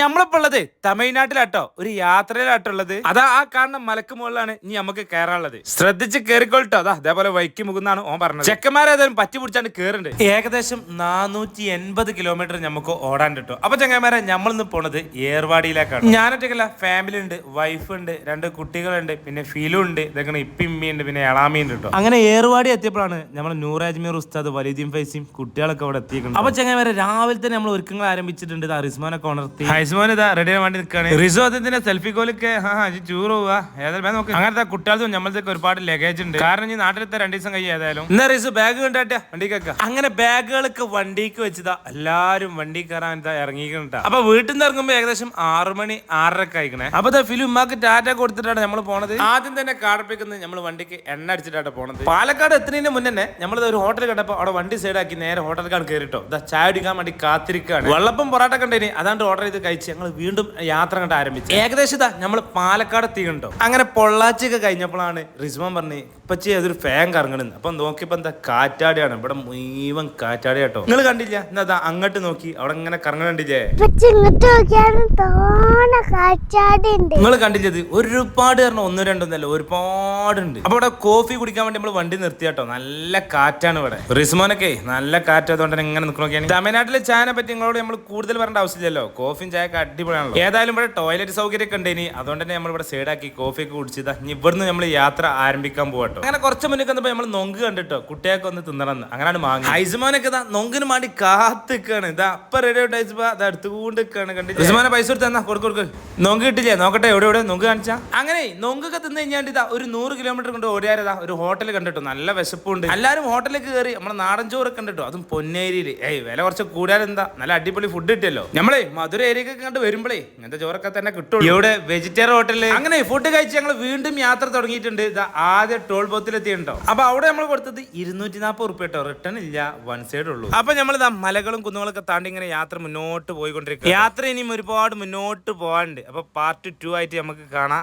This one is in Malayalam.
നമ്മളിപ്പോ ഉള്ളത് തമിഴ്നാട്ടിലാട്ടോ. ഒരു യാത്രയിലാട്ടോ ഉള്ളത്. അതാ ആ കാണുന്ന മലക്ക് മുകളിലാണ് ഇനി നമുക്ക് കയറാനുള്ളത് ശ്രദ്ധിച്ച് കേറിക്കോട്ടോ അതാ അതേപോലെ വൈക്ക് മുകുന്നാണ് ഓൻ പറഞ്ഞത്. ചെക്കന്മാരേതായാലും പറ്റി പിടിച്ചാണ്ട് കേറുന്നുണ്ട്. ഏകദേശം നാനൂറ്റി എൺപത് കിലോമീറ്റർ നമുക്ക് ഓടാൻ കിട്ടും. അപ്പൊ ചങ്ങന്മാരെ നമ്മളിന്ന് പോണത് ഏർവാടിയിലേക്കാണ്. ഞാനൊറ്റക്കല്ല ഫാമിലി ഉണ്ട് വൈഫ് ഉണ്ട് രണ്ട് കുട്ടികളുണ്ട് പിന്നെ ഫിലു ഉണ്ട് ഇതൊക്കെ ഇപ്പിമ്മി ഉണ്ട് പിന്നെ എളാമി ഉണ്ട് കേട്ടോ അങ്ങനെ ഏർവാടി എത്തിയപ്പോഴാണ് നമ്മൾ നൂറാജ്മീർ ഉസ്താദ് വലീദീൻ ഫൈസിയും കുട്ടികളൊക്കെ അവിടെ എത്തിയിട്ടുണ്ട് അപ്പൊ ചെങ്ങന്മാരെ രാവിലെ തന്നെ നമ്മൾ ഒരുക്കങ്ങൾ ആരംഭിച്ചിട്ടുണ്ട്. റിസ്മാനൊക്കെ ഉണർത്തി. ഹൈസ്മോൻ ഇതാ റെഡി ആവാൻ വേണ്ടി നിൽക്കുകയാണ് സെൽഫി കോലൊക്കെ ടൂർ പോവാ. ഏതായാലും വേഗം നോക്ക്. അങ്ങനത്തെ കുട്ടികൾക്കും നമ്മളതൊക്കെ ഒരുപാട് ലഗേജ് ഉണ്ട്. കാരണം ഈ നാട്ടിലത്തെ രണ്ടു ദിവസം കഴിയും ഏതായാലും. എന്നാ റിസു ബാഗ് കണ്ടാട്ടെ? വണ്ടിക്കൊക്കെ അങ്ങനെ ബാഗുകളൊക്കെ വണ്ടിക്ക് വെച്ചതാ. എല്ലാരും വണ്ടി കയറാൻ ഇതാ ഇറങ്ങിക്കണ്ടാ അപ്പൊ വീട്ടിൽ നിന്ന് ഇറങ്ങുമ്പോ ഏകദേശം ആറു മണി ആറരക്ക് ആയിക്കണേ. അപ്പൊ ഫിലിം ഉമ്മാക്ക് ടാറ്റ കൊടുത്തിട്ടാണ് നമ്മൾ പോണത്. ആദ്യം തന്നെ കാടപ്പിക്കുന്നത് നമ്മൾ വണ്ടിക്ക് എണ്ണ അടിച്ചിട്ടാണ് പോണത്. പാലക്കാട് എത്തുന്നതിന് മുന്നേ നമ്മൾ ഒരു ഹോട്ടൽ കണ്ടപ്പോ അവിടെ വണ്ടി സൈഡാക്കി നേരെ ഹോട്ടലിലാണ് കയറിട്ടോ ഇതാ ചായ അടിക്കാൻ വേണ്ടി കാത്തിരിക്കുകയാണ് വെള്ളപ്പം പൊറാട്ട കണ്ടേനി അതാണ്ട് ഓർഡർ ചെയ്ത് കഴിച്ച് ഞങ്ങൾ വീണ്ടും യാത്ര കണ്ട് ആരംഭിച്ചു. ഏകദേശം ഇതാ നമ്മൾ പാലക്കാട് തീണ്ടോ അങ്ങനെ പൊള്ളാച്ചിയൊക്കെ കഴിഞ്ഞപ്പോഴാണ് റിസ്മൻ പറഞ്ഞ് ഇപ്പച്ചി അതൊരു ഫാൻ കറങ്ങണെന്ന്. അപ്പൊ നോക്കിയപ്പോ എന്താ കാറ്റാടിയാണ്. ഇവിടെ മുഴുവൻ കാറ്റാടി കേട്ടോ നിങ്ങൾ കണ്ടില്ല? എന്നാ ദാ അങ്ങോട്ട് നോക്കി. അവിടെ ഇങ്ങനെ തോന കാറ്റാടുണ്ട് നിങ്ങൾ കണ്ടില്ലത് ഒരുപാട് കാരണം ഒന്നും രണ്ടൊന്നല്ല ഒരുപാടുണ്ട്. അപ്പൊ ഇവിടെ കോഫി കുടിക്കാൻ വേണ്ടി നമ്മൾ വണ്ടി നിർത്തി കേട്ടോ നല്ല കാറ്റാണ് ഇവിടെ. റിസ്മോനൊക്കെ നല്ല കാറ്റ് അതുകൊണ്ട് തന്നെ ഇങ്ങനെ നിൽക്കണോക്കെയാണ് തമിഴ്നാട്ടിലെ ചായനെ പറ്റി നിങ്ങളോട് നമ്മൾ കൂടുതൽ പറയേണ്ട ആവശ്യമില്ലല്ലോ. കോഫിയും ചായയൊക്കെ അടിപൊളിയാണല്ലോ. ഏതായാലും ഇവിടെ ടോയ്ലറ്റ് സൗകര്യം ഒക്കെ ഉണ്ടേനി. അതുകൊണ്ട് തന്നെ നമ്മൾ ഇവിടെ സൈഡാക്കി കോഫിയൊക്കെ കുടിച്ചതാ. ഇനി ഇവിടുന്ന് നമ്മൾ യാത്ര ആരംഭിക്കാൻ പോകട്ടോ അങ്ങനെ കുറച്ച് മുന്നേ കണ്ടപ്പോ നമ്മൾ നൊങ്ക് കണ്ടിട്ടോ? കുട്ടിയൊക്കെ ഒന്ന് തിന്നണമെന്ന് അങ്ങനെയാണ് മാങ്ങി. ഐസ്മാനൊക്കെ ഇതാ നൊങ്കിന് വേണ്ടി കാത്തിക്കാണ്. ഇതാ അപ്പൊ റെഡി ആയിട്ട് ഐസുമാ അത് അടുത്തുകൊണ്ട് നിൽക്കാണ് ഐസുമാനെ പൈസ കൊടുത്ത് തന്നാ. കൊടുക്ക് കൊടുക്ക്. നൊങ്ക് കിട്ടില്ലേ? നോക്കട്ടെ എവിടെ എവിടെ? നൊങ്ക് കാണിച്ചാ. അങ്ങനെ നൊങ്കൊക്കെ തിന്നു കഴിഞ്ഞാണ്ട് ഇതാ ഒരു നൂറ് കിലോമീറ്റർ കൊണ്ട് ഓടിയാരതാ ഒരു ഹോട്ടൽ കണ്ടിട്ടോ? നല്ല വിശപ്പുണ്ട്. എല്ലാരും ഹോട്ടലിൽ കയറി നമ്മളെ നാടൻ ചോറ് കണ്ടിട്ടോ? അതും പൊന്നേരിയിൽ. ഏയ് വില കുറച്ച് എന്താ? നല്ല അടിപൊളി ഫുഡ് കിട്ടിയല്ലോ. നമ്മളെ മധുര ഏരിയൊക്കെ കണ്ട് വരുമ്പോഴേ ഇങ്ങനത്തെ ചോറൊക്കെ തന്നെ കിട്ടുള്ളൂ. ഇവിടെ വെജിറ്റേറിയൻ ഹോട്ടലിൽ അങ്ങനെ ഫുഡ് കഴിച്ച് ഞങ്ങൾ വീണ്ടും യാത്ര തുടങ്ങിയിട്ടുണ്ട്. ഇതാ ആദ്യ ടോൾ ബോത്തിൽ എത്തിയിട്ടുണ്ടോ അപ്പൊ അവിടെ നമ്മൾ കൊടുത്തത് ഇരുന്നൂറ്റി നാൽപ്പത് റുപ്യ കേട്ടോ റിട്ടേൺ ഇല്ല. വൺ സൈഡ് ഉള്ളൂ. അപ്പൊ നമ്മൾ മലകളും കുന്നുകളൊക്കെ താണ്ടി ഇങ്ങനെ യാത്ര മുന്നോട്ട് പോയിക്കൊണ്ടിരിക്കുക യാത്ര ഇനിയും ഒരുപാട് മുന്നോട്ട് പോകാനുണ്ട് അപ്പൊ പാർട്ട് ടു ആയിട്ട് നമുക്ക് കാണാം.